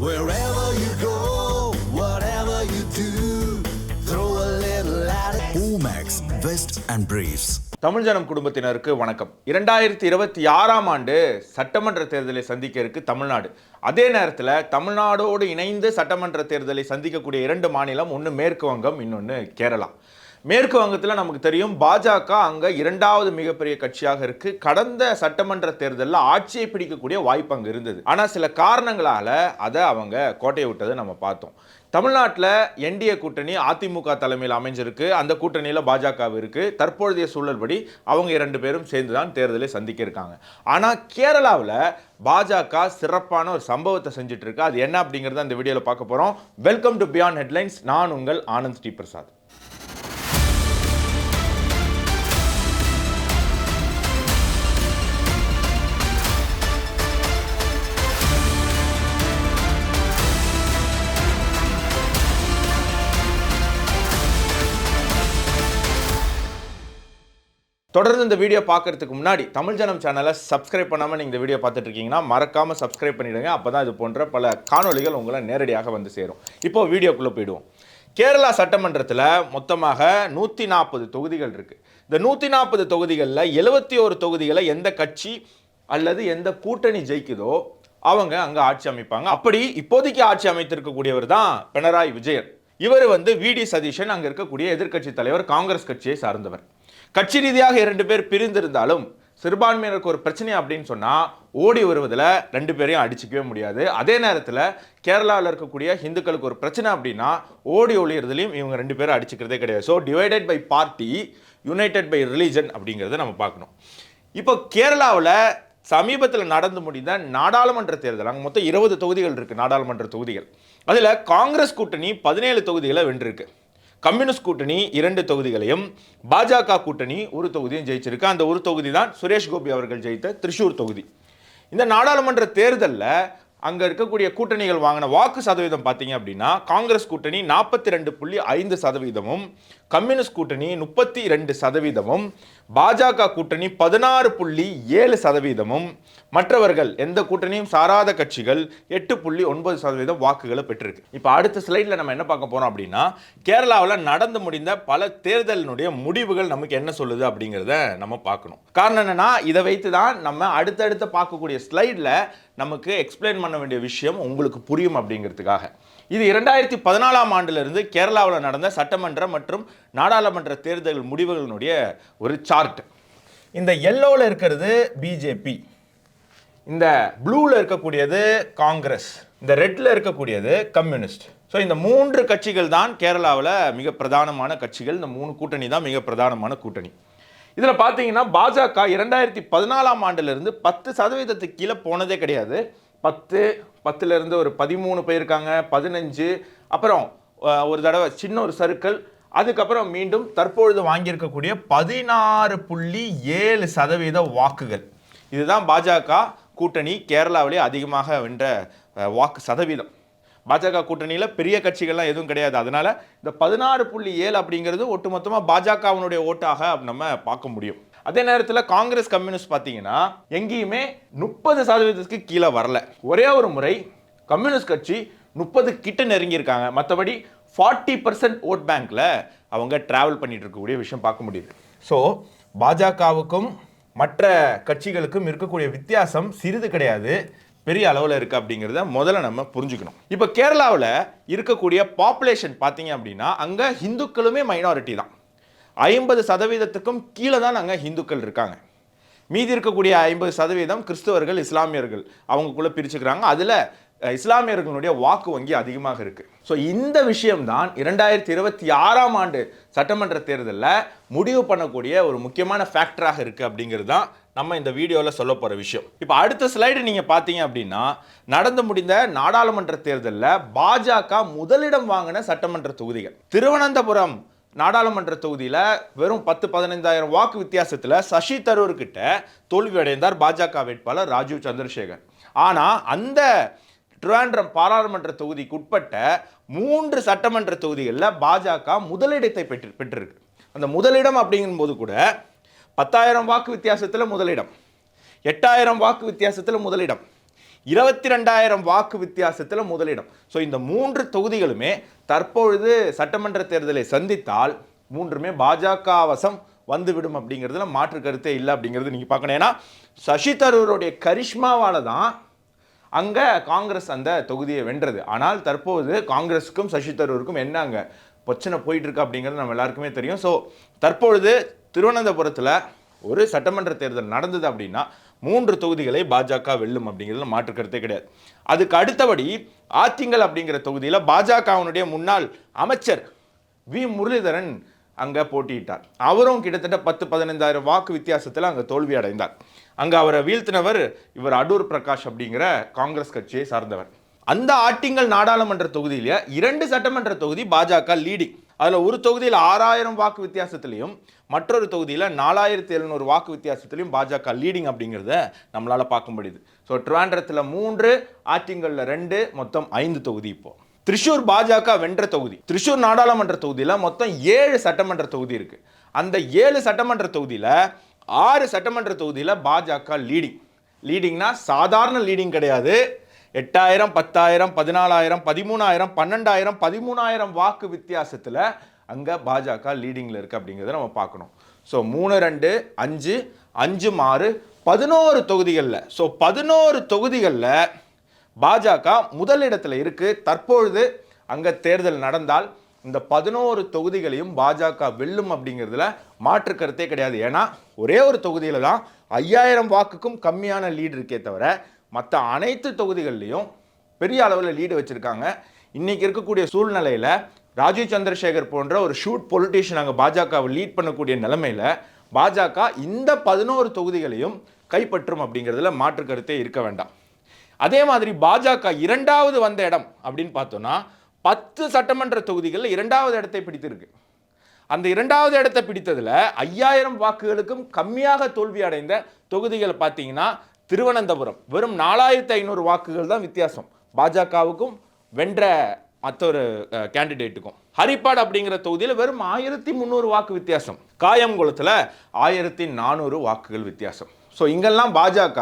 Wherever you go, whatever you do, throw a little at it. Omax, Vest and Briefs. Tamil ஜனம் குடும்பத்தினருக்கு வணக்கம் இரண்டாயிரத்தி இருபத்தி ஆறாம் ஆண்டு சட்டமன்ற தேர்தலை சந்திக்க இருக்கு தமிழ்நாடு அதே நேரத்தில் தமிழ்நாடோடு இணைந்து சட்டமன்ற தேர்தலை சந்திக்கக்கூடிய இரண்டு மாநிலம் ஒன்று மேற்கு வங்கம் இன்னொன்று கேரளா மேற்கு வங்கத்தில் நமக்கு தெரியும் பாஜக அங்கே இரண்டாவது மிகப்பெரிய கட்சியாக இருக்கு. கடந்த சட்டமன்ற தேர்தலில் ஆட்சியை பிடிக்கக்கூடிய வாய்ப்பு அங்கே இருந்தது. ஆனால் சில காரணங்களால் அதை அவங்க கோட்டையை விட்டதை நம்ம பார்த்தோம். தமிழ்நாட்டில் என்டிஏ கூட்டணி அதிமுக தலைமையில் அமைஞ்சிருக்கு. அந்த கூட்டணியில் பாஜகவு இருக்குது தற்பொழுதைய சூழல்படி அவங்க இரண்டு பேரும் சேர்ந்து தான் தேர்தலை சந்திக்க இருக்காங்க. ஆனால் கேரளாவில் பாஜக சிறப்பான ஒரு சம்பவத்தை செஞ்சுட்டு இருக்கு. அது என்ன அப்படிங்கிறத அந்த வீடியோவில் பார்க்க போகிறோம் வெல்கம் டு பியாண்ட் ஹெட்லைன்ஸ் நான் உங்கள் ஆனந்த் டி பிரசாத். தொடர்ந்து இந்த வீடியோ பார்க்கறதுக்கு முன்னாடி தமிழ் ஜனம் சேனலை சப்ஸ்கிரைப் பண்ணாமல் நீங்கள் இந்த வீடியோ பார்த்துட்டு இருக்கீங்கன்னா மறக்காமல் சப்ஸ்கிரைப் பண்ணிடுங்க. அப்போ தான் இது போன்ற பல காணொளிகள் உங்களை நேரடியாக வந்து சேரும். இப்போ வீடியோக்குள்ளே போயிடுவோம். கேரளா சட்டமன்றத்தில் மொத்தமாக நூற்றி நாற்பது தொகுதிகள் இருக்குது இந்த நூற்றி நாற்பது தொகுதிகளில் எழுபத்தி ஒரு தொகுதிகளை எந்த கட்சி அல்லது எந்த கூட்டணி ஜெயிக்குதோ அவங்க அங்கே ஆட்சி அமைப்பாங்க. அப்படி இப்போதைக்கு ஆட்சி அமைத்திருக்கக்கூடியவர் தான் பினராயி விஜயன். இவர் வந்து விடி சதீஷன் அங்கே இருக்கக்கூடிய எதிர்க்கட்சி தலைவர் காங்கிரஸ் கட்சியை சார்ந்தவர். கட்சி ரீதியாக இரண்டு பேர் பிரிந்திருந்தாலும் சிறுபான்மையினருக்கு ஒரு பிரச்சனை அப்படின்னு சொன்னால் ஓடி வருவதில் ரெண்டு பேரையும் அடிச்சுக்கவே முடியாது. அதே நேரத்தில் கேரளாவில் இருக்கக்கூடிய ஹிந்துக்களுக்கு ஒரு பிரச்சனை அப்படின்னா ஓடி ஒளியறதுலையும் இவங்க ரெண்டு பேரும் அடிச்சுக்கிறதே கிடையாது. So divided by party united by religion அப்படிங்கிறத நம்ம பார்க்கணும். இப்போ கேரளாவில் சமீபத்தில் நடந்து முடிந்த நாடாளுமன்ற தேர்தல் அங்கே மொத்தம் இருபது தொகுதிகள் இருக்குது நாடாளுமன்ற தொகுதிகள். அதில் காங்கிரஸ் கூட்டணி பதினேழு தொகுதிகளை வென்றிருக்கு. கம்யூனிஸ்ட் கூட்டணி இரண்டு தொகுதிகளையும் பாஜக கூட்டணி ஒரு தொகுதியும் ஜெயிச்சிருக்கு. அந்த ஒரு தொகுதி தான் சுரேஷ் கோபி அவர்கள் ஜெயித்த திருஷூர் தொகுதி. இந்த நாடாளுமன்ற தேர்தலில் அங்கே இருக்கக்கூடிய கூட்டணிகள் வாங்கின வாக்கு சதவீதம் பார்த்தீங்க அப்படின்னா காங்கிரஸ் கூட்டணி நாற்பத்தி ரெண்டு புள்ளி ஐந்து சதவீதமும் கம்யூனிஸ்ட் கூட்டணி முப்பத்தி ரெண்டு சதவீதமும் பாஜக கூட்டணி பதினாறு புள்ளி ஏழு சதவீதமும். மற்றவர்கள் எந்த கூட்டணியும் சாராத கட்சிகள் எட்டு புள்ளி ஒன்பது சதவீதம் வாக்குகளை பெற்றிருக்கு. இப்போ அடுத்த ஸ்லைடில் நம்ம என்ன பார்க்க போகிறோம் அப்படின்னா கேரளாவில் நடந்து முடிந்த பல தேர்தலினுடைய முடிவுகள் நமக்கு என்ன சொல்லுது அப்படிங்கிறத நம்ம பார்க்கணும். காரணம் என்னென்னா இதை வைத்து தான் நம்ம அடுத்தடுத்து பார்க்கக்கூடிய ஸ்லைடில் நமக்கு எக்ஸ்பிளைன் பண்ண வேண்டிய விஷயம் உங்களுக்கு புரியும் அப்படிங்கிறதுக்காக. இது இரண்டாயிரத்தி பதினாலாம் ஆண்டிலிருந்து கேரளாவில் நடந்த சட்டமன்ற மற்றும் நாடாளுமன்ற தேர்தல் முடிவுகளினுடைய ஒரு சார்ட் இந்த எல்லோவில் இருக்கிறது பிஜேபி இந்த ப்ளூவில் இருக்கக்கூடியது காங்கிரஸ். இந்த ரெட்டில் இருக்கக்கூடியது கம்யூனிஸ்ட். ஸோ இந்த மூன்று கட்சிகள் தான் கேரளாவில் மிக பிரதானமான கட்சிகள். இந்த மூணு கூட்டணி தான் மிக பிரதானமான கூட்டணி. இதில் பார்த்தீங்கன்னா பாஜக இரண்டாயிரத்தி பதினாலாம் ஆண்டிலிருந்து பத்து சதவீதத்துக்கு கீழே போனதே கிடையாது. பத்து பத்துலேருந்து ஒரு பதிமூணு போயிருக்காங்க பதினஞ்சு. அப்புறம் ஒரு தடவை சின்ன ஒரு சர்க்கிள் அதுக்கப்புறம் மீண்டும் தற்பொழுது வாங்கியிருக்கக்கூடிய பதினாறு புள்ளி ஏழு சதவீத வாக்குகள். இதுதான் பாஜக கூட்டணி கேரளாவிலே அதிகமாக வென்ற வாக்கு சதவீதம். பாஜக கூட்டணியில் பெரிய கட்சிகள்லாம் எதுவும் கிடையாது. அதனால் இந்த பதினாறு புள்ளி ஏழு அப்படிங்கிறது ஒட்டுமொத்தமாக பாஜகவினுடைய ஓட்டாக நம்ம பார்க்க முடியும். அதே நேரத்தில் காங்கிரஸ் கம்யூனிஸ்ட் பார்த்தீங்கன்னா எங்கேயுமே முப்பது சதவீதத்துக்கு கீழே வரல. ஒரே ஒரு முறை கம்யூனிஸ்ட் கட்சி முப்பது கிட்ட நெருங்கியிருக்காங்க. மற்றபடி ஃபார்ட்டி பர்சன்ட் ஓட் பேங்க்கில் அவங்க ட்ராவல் பண்ணிட்டு இருக்கக்கூடிய விஷயம் பார்க்க முடியுது. ஸோ பாஜகவுக்கும் மற்ற கட்சிகளுக்கும் இருக்கக்கூடிய வித்தியாசம் சிறிது கிடையாது. பெரிய அளவில் இருக்குது அப்படிங்கிறத முதல்ல நம்ம புரிஞ்சுக்கணும். இப்போ கேரளாவில் இருக்கக்கூடிய பாப்புலேஷன் பார்த்தீங்க அப்படின்னா அங்கே ஹிந்துக்களுமே மைனாரிட்டி தான். ஐம்பது சதவீதத்துக்கும் கீழே தான் நாங்கள் ஹிந்துக்கள் இருக்காங்க. மீதி இருக்கக்கூடிய ஐம்பது சதவீதம் கிறிஸ்தவர்கள் இஸ்லாமியர்கள் அவங்களுக்குள்ளே பிரிச்சுக்கிறாங்க. அதில் இஸ்லாமியர்களுடைய வாக்கு வங்கி அதிகமாக இருக்குது ஸோ இந்த விஷயம்தான் இரண்டாயிரத்தி இருபத்தி ஆறாம் ஆண்டு சட்டமன்ற தேர்தலில் முடிவு பண்ணக்கூடிய ஒரு முக்கியமான ஃபேக்டராக இருக்குது அப்படிங்கிறது தான் நம்ம இந்த வீடியோவில் சொல்ல போகிற விஷயம். இப்போ அடுத்த ஸ்லைடு நீங்கள் பார்த்தீங்க அப்படின்னா நடந்து முடிந்த நாடாளுமன்ற தேர்தலில் பாஜக முதலிடம் வாங்கின சட்டமன்ற தொகுதிகள். திருவனந்தபுரம் நாடாளுமன்ற தொகுதியில் வெறும் பத்து பதினைந்தாயிரம் வாக்கு வித்தியாசத்தில் சசி தரூர் தோல்வியடைந்தார் தோல்வி அடைந்தார் பாஜக வேட்பாளர் ராஜீவ் சந்திரசேகர். ஆனால் அந்த ட்ரிவாண்ட்ரம் பாராளுமன்ற தொகுதிக்கு உட்பட்ட மூன்று சட்டமன்ற தொகுதிகளில் பாஜக முதலிடத்தை பெற்று பெற்றிருக்கு. அந்த முதலிடம் அப்படிங்கும்போது கூட பத்தாயிரம் வாக்கு வித்தியாசத்தில் முதலிடம் எட்டாயிரம் வாக்கு வித்தியாசத்தில் முதலிடம். இருபத்தி ரெண்டாயிரம் வாக்கு வித்தியாசத்தில் முதலிடம். ஸோ இந்த மூன்று தொகுதிகளுமே தற்பொழுது சட்டமன்ற தேர்தலை சந்தித்தால் மூன்றுமே பாஜக வசம் வந்துவிடும் அப்படிங்கிறதுல மாற்று கருத்தே இல்லை அப்படிங்கிறது நீங்கள் பார்க்கணும். ஏன்னா சசி தரூருடைய கரிஷ்மாவால் தான் அங்கே காங்கிரஸ் அந்த தொகுதியை வென்றது. ஆனால் தற்போது காங்கிரஸுக்கும் சசி தரூருக்கும் என்ன அங்கே பிரச்சனை போயிட்டுருக்கு அப்படிங்கிறது நம்ம எல்லாருக்குமே தெரியும். ஸோ தற்பொழுது திருவனந்தபுரத்தில் ஒரு சட்டமன்ற தேர்தல் நடந்தது அப்படின்னா மூன்று தொகுதிகளை பாஜக வெல்லும் அப்படிங்கிறது மாற்று கருத்தே கிடையாது. அதுக்கு அடுத்தபடி ஆத்திங்கல் அப்படிங்கிற தொகுதியில் பாஜகவினுடைய முன்னாள் அமைச்சர் வி. முரளிதரன் அங்கே போட்டியிட்டார். அவரும் கிட்டத்தட்ட பத்து பதினைந்தாயிரம் வாக்கு வித்தியாசத்தில் அங்கே தோல்வி அடைந்தார். அங்கே அவரை வீழ்த்தினவர் இவர் அடூர் பிரகாஷ் அப்படிங்கிற காங்கிரஸ் கட்சியை சார்ந்தவர். அந்த ஆட்டிங்கல் நாடாளுமன்ற தொகுதியில் இரண்டு சட்டமன்ற தொகுதி பாஜக லீடிங் அதில் ஒரு தொகுதியில் ஆறாயிரம் வாக்கு வித்தியாசத்திலையும் மற்றொரு தொகுதியில் நாலாயிரத்தி எழுநூறு வாக்கு வித்தியாசத்துலையும் பாஜக லீடிங் அப்படிங்கிறத நம்மளால் பார்க்க முடியுது. ஸோ ட்ரிவாண்ட்ரத்தில் மூன்று ஆற்றிங்கல்ல ரெண்டு மொத்தம் ஐந்து தொகுதி இப்போ. திரிஷூர் பாஜக வென்ற தொகுதி. திரிஷூர் நாடாளுமன்ற தொகுதியில் மொத்தம் ஏழு சட்டமன்ற தொகுதி இருக்கு. அந்த ஏழு சட்டமன்ற தொகுதியில் ஆறு சட்டமன்ற தொகுதியில் பாஜக லீடிங் லீடிங்னா சாதாரண லீடிங் கிடையாது. எட்டாயிரம் பத்தாயிரம் பதினாலாயிரம் பதிமூணாயிரம் பன்னெண்டாயிரம் பதிமூணாயிரம் வாக்கு வித்தியாசத்தில் அங்கே பாஜக லீடிங்கில் இருக்குது அப்படிங்கிறத நம்ம பார்க்கணும். ஸோ மூணு ரெண்டு அஞ்சு அஞ்சு மாறு பதினோரு தொகுதிகளில் ஸோ பதினோரு தொகுதிகளில் பாஜக முதலிடத்தில் இருக்குது தற்பொழுது அங்கே தேர்தல் நடந்தால் இந்த பதினோரு தொகுதிகளையும் பாஜக வெல்லும் அப்படிங்கிறதுல மாற்று கருத்தே கிடையாது. ஏன்னா ஒரே ஒரு தொகுதியில் தான் ஐயாயிரம் வாக்குக்கும் கம்மியான லீடு இருக்கே தவிர மற்ற அனைத்து தொகுதிகள்லையும் பெரிய அளவில் லீடு வச்சுருக்காங்க. இன்றைக்கி இருக்கக்கூடிய சூழ்நிலையில் ராஜீவ் சந்திரசேகர் போன்ற ஒரு ஷூட் பொலிட்டீஷியன் அங்கே பாஜகவை லீட் பண்ணக்கூடிய நிலைமையில் பாஜக இந்த பதினோரு தொகுதிகளையும் கைப்பற்றும் அப்படிங்கிறதுல மாற்று கருத்தே இருக்க வேண்டாம். அதே மாதிரி பாஜக இரண்டாவது வந்த இடம் அப்படின்னு பார்த்தோன்னா பத்து சட்டமன்ற தொகுதிகளில் இரண்டாவது இடத்தை பிடித்திருக்கு. அந்த இரண்டாவது இடத்தை பிடித்ததில் ஐயாயிரம் வாக்குகளுக்கும் கம்மியாக தோல்வி அடைந்த தொகுதிகளை பார்த்தீங்கன்னா திருவனந்தபுரம் வெறும் நாலாயிரத்தி ஐநூறு வாக்குகள் தான் வித்தியாசம். பாஜகவுக்கும் வென்ற மற்றொரு கேண்டிடேட்டுக்கும் ஹரிப்பாடு அப்படிங்கிற தொகுதியில் வெறும் ஆயிரத்தி முந்நூறு வாக்கு வித்தியாசம். காயங்குளத்தில் ஆயிரத்தி நானூறு வாக்குகள் வித்தியாசம். ஸோ இங்கெல்லாம் பாஜக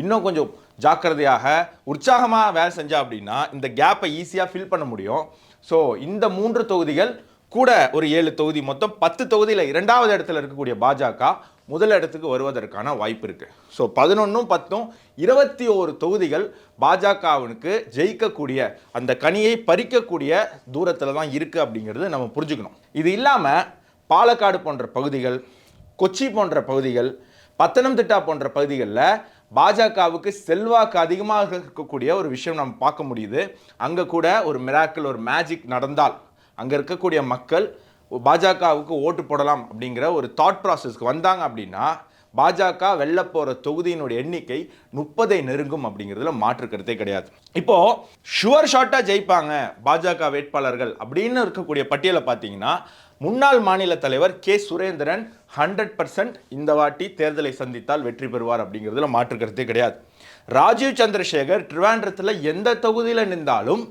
இன்னும் கொஞ்சம் ஜாக்கிரதையாக உற்சாகமாக வேலை செஞ்சா அப்படின்னா இந்த கேப்பை ஈஸியாக ஃபில் பண்ண முடியும். ஸோ இந்த மூன்று தொகுதிகள் கூட ஒரு ஏழு தொகுதி மொத்தம் பத்து தொகுதியில் இரண்டாவது இடத்துல இருக்கக்கூடிய பாஜக முதல் இடத்துக்கு வருவதற்கான வாய்ப்பு இருக்குது ஸோ பதினொன்றும் பத்தும் இருபத்தி ஓரு தொகுதிகள் பாஜகவினுக்கு ஜெயிக்கக்கூடிய அந்த கனியை பறிக்கக்கூடிய தூரத்தில் தான் இருக்குது அப்படிங்கிறது நம்ம புரிஞ்சுக்கணும். இது இல்லாமல் பாலக்காடு போன்ற பகுதிகள் கொச்சி போன்ற பகுதிகள் பத்தனம்திட்டா போன்ற பகுதிகளில் பாஜகவுக்கு செல்வாக்கு அதிகமாக இருக்கக்கூடிய ஒரு விஷயம் நம்ம பார்க்க முடியுது. அங்கே கூட ஒரு மிராக்கிள் ஒரு மேஜிக் நடந்தால் அங்கே இருக்கக்கூடிய மக்கள் பாஜகவுக்கு ஓட்டு போடலாம் அப்படிங்கிற ஒரு தாட் ப்ராசஸ்க்கு வந்தாங்க அப்படின்னா பாஜக வெல்ல போகிற தொகுதியினுடைய எண்ணிக்கை முப்பதை நெருங்கும் அப்படிங்கிறதுல மாற்று கருத்தே கிடையாது. இப்போது ஷுவர் ஷாட்டாக ஜெயிப்பாங்க பாஜக வேட்பாளர்கள் அப்படின்னு இருக்கக்கூடிய பட்டியலை பார்த்தீங்கன்னா முன்னாள் மாநில தலைவர் கே. சுரேந்திரன் ஹண்ட்ரட் பர்சன்ட் இந்த வாட்டி தேர்தலை சந்தித்தால் வெற்றி பெறுவார் அப்படிங்கிறதுல மாற்று கருத்தே கிடையாது. ராஜீவ் சந்திரசேகர் ட்ரிவாண்டத்தில் எந்த தொகுதியில் நின்றாலும்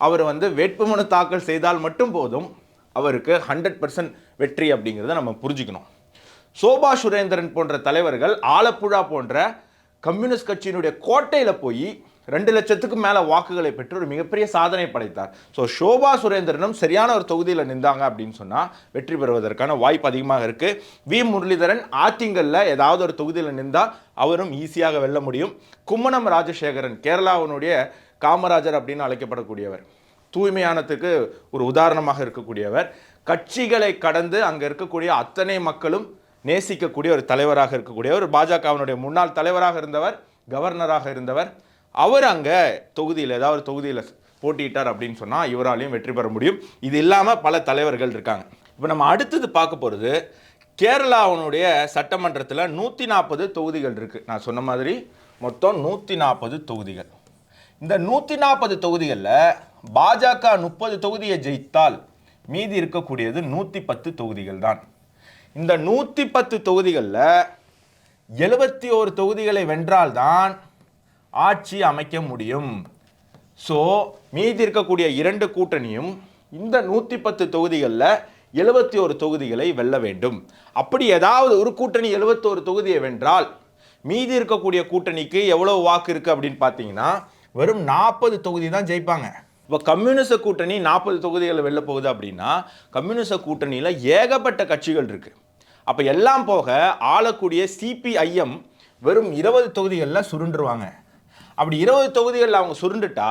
அவர் வந்து வேட்புமனு தாக்கல் செய்தால் மட்டும் போதும் அவருக்கு ஹண்ட்ரட் பர்சன்ட் வெற்றி அப்படிங்கிறத நம்ம புரிஞ்சுக்கணும். சோபா சுரேந்திரன் போன்ற தலைவர்கள் ஆலப்புழா போன்ற கம்யூனிஸ்ட் கட்சியினுடைய கோட்டையில் போய் ரெண்டு லட்சத்துக்கு மேலே வாக்குகளை பெற்று ஒரு மிகப்பெரிய சாதனை படைத்தார். ஸோ சோபா சுரேந்திரனும் சரியான ஒரு தொகுதியில் நின்றாங்க அப்படின்னு சொன்னால் வெற்றி பெறுவதற்கான வாய்ப்பு அதிகமாக இருக்குது வி. முரளிதரன் ஆத்திங்கல்ல ஏதாவது ஒரு தொகுதியில் நின்றால் அவரும் ஈஸியாக வெல்ல முடியும். கும்மனம் ராஜசேகரன் கேரளாவினுடைய காமராஜர் அப்படின்னு அழைக்கப்படக்கூடியவர். தூய்மையானத்துக்கு ஒரு உதாரணமாக இருக்கக்கூடியவர். கட்சிகளை கடந்து அங்கே இருக்கக்கூடிய அத்தனை மக்களும் நேசிக்கக்கூடிய ஒரு தலைவராக இருக்கக்கூடியவர். பாஜகவினுடைய முன்னாள் தலைவராக இருந்தவர் கவர்னராக இருந்தவர். அவர் அங்கே தொகுதியில் ஏதாவது ஒரு தொகுதியில் போட்டியிட்டார் அப்படின்னு சொன்னால் இவராலையும் வெற்றி பெற முடியும். இது இல்லாமல் பல தலைவர்கள் இருக்காங்க. இப்போ நம்ம அடுத்தது பார்க்க போகிறது கேரளாவினுடைய சட்டமன்றத்தில் நூற்றி நாற்பது தொகுதிகள் இருக்குது நான் சொன்ன மாதிரி மொத்தம் நூற்றி நாற்பது தொகுதிகள். இந்த நூற்றி நாற்பது தொகுதிகளில் பாஜக முப்பது தொகுதியை ஜெயித்தால் மீதி இருக்கக்கூடியது நூற்றி பத்து தொகுதிகள் தான் இந்த நூற்றி பத்து தொகுதிகளில் எழுபத்தி ஓரு தொகுதிகளை வென்றால்தான் ஆட்சி அமைக்க முடியும். ஸோ மீதி இருக்கக்கூடிய இரண்டு கூட்டணியும் இந்த நூற்றி பத்து தொகுதிகளில் எழுபத்தி ஒரு தொகுதிகளை வெல்ல வேண்டும். அப்படி ஏதாவது ஒரு கூட்டணி எழுபத்தோரு தொகுதியை வென்றால் மீதி இருக்கக்கூடிய கூட்டணிக்கு எவ்வளோ வாக்கு இருக்குது அப்படின்னு பார்த்தீங்கன்னா வெறும் நாற்பது தொகுதி தான் ஜெயிப்பாங்க. இப்போ கம்யூனிச கூட்டணி நாற்பது தொகுதிகளை வெளில போகுது அப்படின்னா கம்யூனிச கூட்டணியில் ஏகப்பட்ட கட்சிகள் இருக்குது அப்போ எல்லாம் போக ஆளக்கூடிய சிபிஐஎம் வெறும் இருபது தொகுதிகளில் சுருண்டுருவாங்க. அப்படி இருபது தொகுதிகளில் அவங்க சுருண்டுட்டா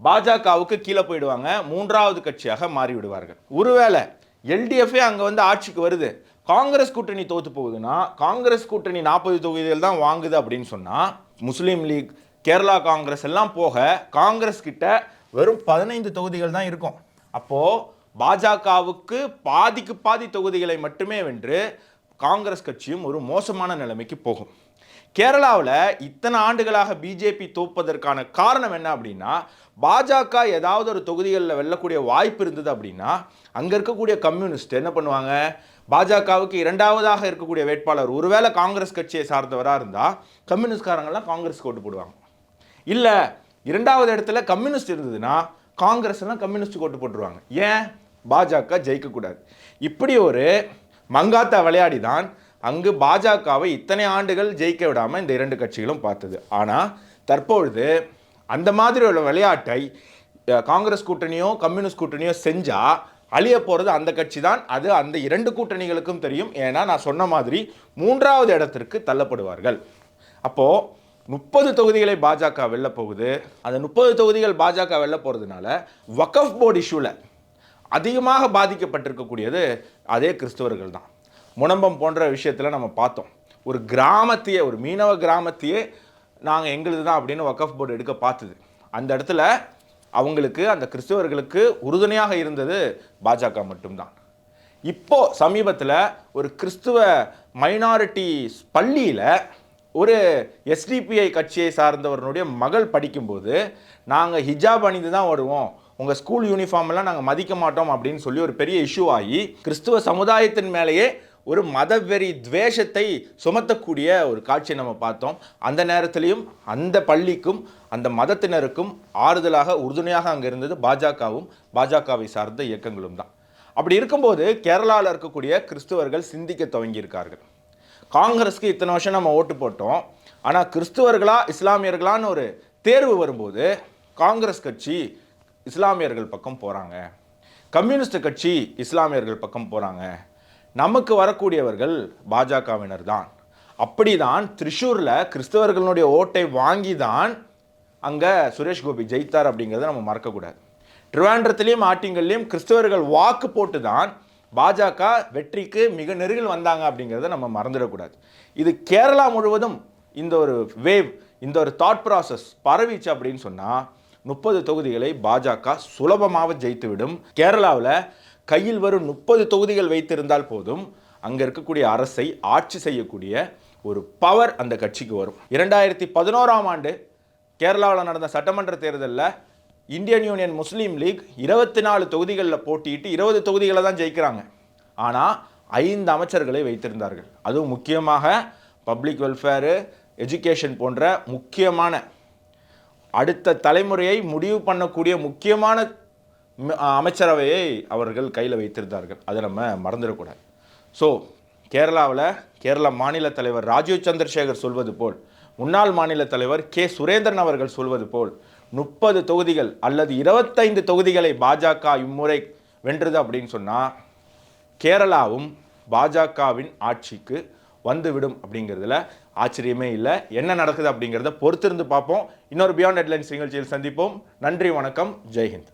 பாஜகவுக்கு கீழே போயிடுவாங்க மூன்றாவது கட்சியாக மாறிவிடுவார்கள். ஒருவேளை எல்டிஎஃப்ஏ அங்கே வந்து ஆட்சிக்கு வருது. காங்கிரஸ் கூட்டணி தோத்து போகுதுன்னா காங்கிரஸ் கூட்டணி நாற்பது தொகுதிகள் தான் வாங்குது அப்படின்னு சொன்னால் முஸ்லீம் லீக் கேரளா காங்கிரஸ் எல்லாம் போக காங்கிரஸ் கிட்ட வெறும் பதினைந்து தொகுதிகள் தான் இருக்கும். அப்போது பாஜகவுக்கு பாதிக்கு பாதி தொகுதிகளை மட்டுமே வென்று காங்கிரஸ் கட்சியும் ஒரு மோசமான நிலைமைக்கு போகும். கேரளாவில் இத்தனை ஆண்டுகளாக பிஜேபி தோப்பதற்கான காரணம் என்ன அப்படின்னா பாஜக ஏதாவது ஒரு தொகுதிகளில் வெல்லக்கூடிய வாய்ப்பு இருந்தது அப்படின்னா அங்கே இருக்கக்கூடிய கம்யூனிஸ்ட் என்ன பண்ணுவாங்க? பாஜகவுக்கு இரண்டாவதாக இருக்கக்கூடிய வேட்பாளர் ஒருவேளை காங்கிரஸ் கட்சியை சார்ந்தவராக இருந்தால் கம்யூனிஸ்ட்காரங்கள்லாம் காங்கிரஸ் ஓட்டு போடுவாங்க. இல்லை இரண்டாவது இடத்துல கம்யூனிஸ்ட் இருந்ததுன்னா காங்கிரஸ்லாம் கம்யூனிஸ்ட் ஓட்டு போட்டுருவாங்க. ஏன்? பாஜக ஜெயிக்கக்கூடாது. இப்படி ஒரு மங்காத்தா விளையாடி தான் அங்கு பாஜகவை இத்தனை ஆண்டுகள் ஜெயிக்க விடாமல் இந்த இரண்டு கட்சிகளும் பார்த்தது. ஆனால் தற்பொழுது அந்த மாதிரி உள்ள விளையாட்டை காங்கிரஸ் கூட்டணியோ கம்யூனிஸ்ட் கூட்டணியோ செஞ்சால் அழிய போகிறது அந்த கட்சி தான். அது அந்த இரண்டு கூட்டணிகளுக்கும் தெரியும். ஏன்னா நான் சொன்ன மாதிரி மூன்றாவது இடத்திற்கு தள்ளப்படுவார்கள். அப்போது முப்பது தொகுதிகளை பாஜக வெளில போகுது அந்த முப்பது தொகுதிகள் பாஜக வெல்ல போகிறதுனால வக்கஃப் போர்டு இஷ்யூவில் அதிகமாக பாதிக்கப்பட்டிருக்கக்கூடியது அதே கிறிஸ்தவர்கள் தான். முனம்பம் போன்ற விஷயத்தில் நம்ம பார்த்தோம். ஒரு கிராமத்தையே ஒரு மீனவ கிராமத்தையே நாங்கள் எங்களுது தான் அப்படின்னு வக்கஃப் போர்டு எடுக்க பார்த்தது. அந்த இடத்துல அவங்களுக்கு அந்த கிறிஸ்தவர்களுக்கு உறுதுணையாக இருந்தது பாஜக மட்டும்தான். இப்போ சமீபத்தில் ஒரு கிறிஸ்துவ மைனாரிட்டி பள்ளியில் ஒரு எஸ்டிபிஐ கட்சியை சார்ந்தவர்களுடைய மகள் படிக்கும்போது நாங்கள் ஹிஜாப் அணிந்து தான் வருவோம். உங்கள் ஸ்கூல் யூனிஃபார்மெல்லாம் நாங்கள் மதிக்க மாட்டோம் அப்படின்னு சொல்லி ஒரு பெரிய இஷ்யூ ஆகி கிறிஸ்துவ சமுதாயத்தின் மேலேயே ஒரு மதவெறி துவேஷத்தை சுமத்தக்கூடிய ஒரு காட்சியை நம்ம பார்த்தோம். அந்த நேரத்திலையும் அந்த பள்ளிக்கும் அந்த மதத்தினருக்கும் ஆறுதலாக உறுதுணையாக அங்கே இருந்தது பாஜகவும் பாஜகவை சார்ந்த இயக்கங்களும் தான். அப்படி இருக்கும்போது கேரளாவில் இருக்கக்கூடிய கிறிஸ்துவர்கள் சிந்திக்க துவங்கியிருக்கார்கள். காங்கிரஸ்க்கு இத்தனை வருஷம் நம்ம ஓட்டு போட்டோம். ஆனால் கிறிஸ்துவர்களா இஸ்லாமியர்களான்னு ஒரு தேர்வு வரும்போது காங்கிரஸ் கட்சி இஸ்லாமியர்கள் பக்கம் போகிறாங்க கம்யூனிஸ்ட் கட்சி இஸ்லாமியர்கள் பக்கம் போகிறாங்க நமக்கு வரக்கூடியவர்கள் பாஜகவினர் தான். அப்படிதான் திரிஷூரில் கிறிஸ்தவர்களுடைய ஓட்டை வாங்கி தான் அங்கே சுரேஷ் கோபி ஜெயித்தார் அப்படிங்கிறத நம்ம மறக்கக்கூடாது. ட்ரிவாண்டத்துலேயும் ஆட்டிங்கல்லையும் கிறிஸ்தவர்கள் வாக்கு போட்டு தான் பாஜக வெற்றிக்கு மிக நெருகில் வந்தாங்க அப்படிங்கிறத நம்ம மறந்துடக்கூடாது. இது கேரளா முழுவதும் இந்த ஒரு வேவ் இந்த ஒரு தாட் ப்ராசஸ் பரவிச்சு அப்படின்னு சொன்னால் முப்பது தொகுதிகளை பாஜக சுலபமாக ஜெயித்துவிடும். கேரளாவில் கையில் வரும் முப்பது தொகுதிகள் வைத்திருந்தால் போதும் அங்கே இருக்கக்கூடிய அரசை ஆட்சி செய்யக்கூடிய ஒரு பவர் அந்த கட்சிக்கு வரும். இரண்டாயிரத்தி பதினோராம் ஆண்டு கேரளாவில் நடந்த சட்டமன்ற தேர்தலில் இந்தியன் யூனியன் முஸ்லீம் லீக் இருபத்தி நாலு தொகுதிகளில் போட்டியிட்டு இருபது தொகுதிகளை தான் ஜெயிக்கிறாங்க. ஆனால் ஐந்து அமைச்சர்களை வைத்திருந்தார்கள். அதுவும் முக்கியமாக பப்ளிக் வெல்ஃபேரு எஜுகேஷன் போன்ற முக்கியமான அடுத்த தலைமுறையை முடிவு பண்ணக்கூடிய முக்கியமான அமைச்சரவையை அவர்கள் கையில் வைத்திருந்தார்கள். அதை நம்ம மறந்துடக்கூடாது. ஸோ கேரளாவில் கேரள மாநில தலைவர் ராஜீவ் சந்திரசேகர் சொல்வது போல் முன்னாள் மாநில தலைவர் கே. சுரேந்திரன் அவர்கள் சொல்வது போல் முப்பது தொகுதிகள் அல்லது இருபத்தைந்து தொகுதிகளை பாஜக இம்முறை வென்றது அப்படின்னு சொன்னால் கேரளாவும் பாஜகவின் ஆட்சிக்கு வந்துவிடும் அப்படிங்கிறதுல ஆச்சரியமே இல்லை. என்ன நடக்குது அப்படிங்கிறத பொறுத்திருந்து பார்ப்போம். இன்னொரு பியாண்ட் ஹெட்லைன்ஸ் நிகழ்ச்சியில் சந்திப்போம். நன்றி வணக்கம். ஜெய்ஹிந்த்.